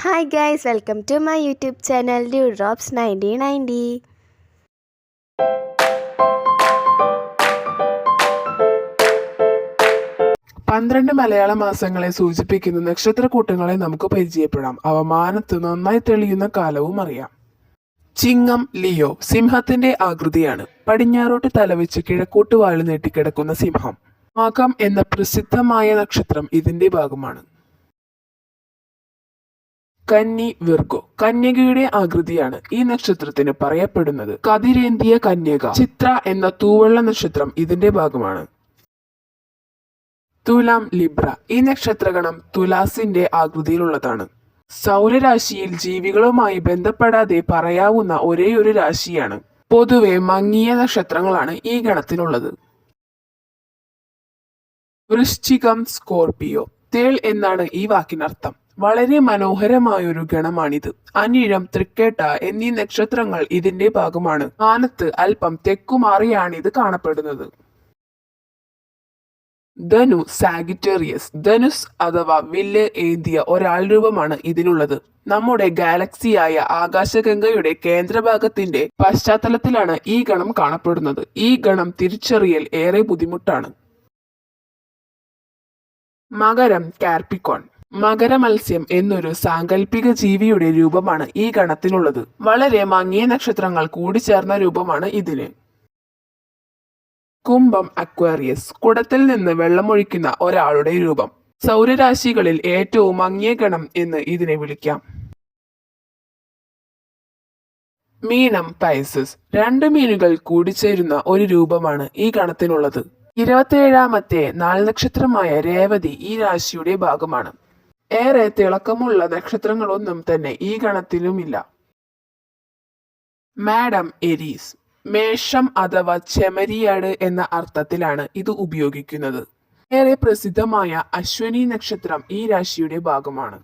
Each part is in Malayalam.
Hi guys welcome to my YouTube channel dew drops nineteen ninety പന്ത്രണ്ട് മലയാള മാസങ്ങളെ സൂചിപ്പിക്കുന്ന നക്ഷത്രക്കൂട്ടങ്ങളെ നമുക്ക് പരിചയപ്പെടാം. അവ മാനത്ത് നന്നായി തെളിയുന്ന കാലവും അറിയാം. ചിങ്ങം ലിയോ സിംഹത്തിന്റെ ആകൃതിയാണ്. പടിഞ്ഞാറോട്ട് തലവെച്ച് കിഴക്കോട്ട് വാഴ് നീട്ടിക്കിടക്കുന്ന സിംഹം. മാകം എന്ന പ്രസിദ്ധമായ നക്ഷത്രം ഇതിന്റെ ഭാഗമാണ്. കന്നി വിർഗോ. കന്യകയുടെ ആകൃതിയാണ് ഈ നക്ഷത്രത്തിന് പറയപ്പെടുന്നത്. കതിരേന്തിയ കന്യക. ചിത്ര എന്ന തൂവള്ള നക്ഷത്രം ഇതിന്റെ ഭാഗമാണ്. തുലാം ലിബ്ര. ഈ നക്ഷത്രഗണം തുലാസിന്റെ ആകൃതിയിലുള്ളതാണ്. സൗരരാശിയിൽ ജീവികളുമായി ബന്ധപ്പെടാതെ പറയാവുന്ന ഒരേയൊരു രാശിയാണ്. പൊതുവെ മങ്ങിയ നക്ഷത്രങ്ങളാണ് ഈ ഗണത്തിലുള്ളത്. വൃശ്ചികം സ്കോർപിയോ. തേൾ എന്നാണ് ഈ വാക്കിനർത്ഥം. വളരെ മനോഹരമായ ഒരു ഗണമാണിത്. അനിഴം തൃക്കേട്ട എന്നീ നക്ഷത്രങ്ങൾ ഇതിന്റെ ഭാഗമാണ്. മാനത്ത് അല്പം തെക്കുമാറിയാണ് ഇത് കാണപ്പെടുന്നത്. ധനു സാഗിറ്റേറിയസ്. ധനുസ് അഥവാ വില്ല് ഏന്തിയ ഒരാൾ രൂപമാണ് ഇതിനുള്ളത്. നമ്മുടെ ഗാലക്സിയായ ആകാശഗംഗയുടെ കേന്ദ്രഭാഗത്തിന്റെ പശ്ചാത്തലത്തിലാണ് ഈ ഗണം കാണപ്പെടുന്നത്. ഈ ഗണം തിരിച്ചറിയൽ ഏറെ ബുദ്ധിമുട്ടാണ്. മകരം കാർപ്പിക്കോൺ. മകര മത്സ്യം എന്നൊരു സാങ്കല്പിക ജീവിയുടെ രൂപമാണ് ഈ ഗണത്തിനുള്ളത് വളരെ മങ്ങിയ നക്ഷത്രങ്ങൾ കൂടിച്ചേർന്ന രൂപമാണ് ഇതിന്. കുംഭം അക്വാറിയസ് കുടത്തിൽ നിന്ന് വെള്ളമൊഴിക്കുന്ന ഒരാളുടെ രൂപം. സൗരരാശികളിൽ ഏറ്റവും മങ്ങിയ ഗണം എന്ന് ഇതിനെ വിളിക്കാം. മീനം പൈസസ് രണ്ട് മീനുകൾ കൂടിച്ചേരുന്ന ഒരു രൂപമാണ് ഈ ഗണത്തിനുള്ളത്. ഇരുപത്തിയേഴാമത്തെ നാൾ നക്ഷത്രമായ രേവതി ഈ രാശിയുടെ ഭാഗമാണ്. ഏറെ തിളക്കമുള്ള നക്ഷത്രങ്ങളൊന്നും തന്നെ ഈ ഗണത്തിലുമില്ല. മാഡം എരീസ് മേഷം അഥവാ ചെമരിയാട് എന്ന അർത്ഥത്തിലാണ് ഇത് ഉപയോഗിക്കുന്നത്. ഏറെ പ്രസിദ്ധമായ അശ്വനി നക്ഷത്രം ഈ രാശിയുടെ ഭാഗമാണ്.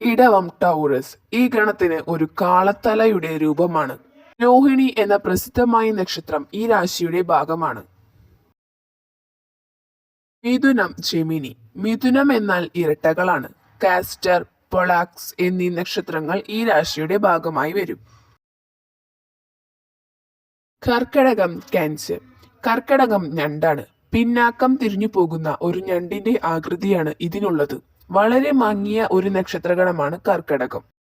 ഇടവം ടൗറസ് ഈ ഗണത്തിന് ഒരു കാളത്തലയുടെ രൂപമാണ്. രോഹിണി എന്ന പ്രസിദ്ധമായ നക്ഷത്രം ഈ രാശിയുടെ ഭാഗമാണ്. മിഥുനം ജെമിനി. മിഥുനം എന്നാൽ ഇരട്ടകളാണ്. കാസ്റ്റർ പൊളാക്സ് എന്നീ നക്ഷത്രങ്ങൾ ഈ രാശിയുടെ ഭാഗമായി വരും. കർക്കടകം ക്യാൻസർ. കർക്കടകം ഞണ്ടാണ്. പിന്നാക്കം തിരിഞ്ഞു പോകുന്ന ഒരു ഞണ്ടിന്റെ ആകൃതിയാണ് ഇതിനുള്ളത്. വളരെ മങ്ങിയ ഒരു നക്ഷത്രഗണമാണ് കർക്കടകം.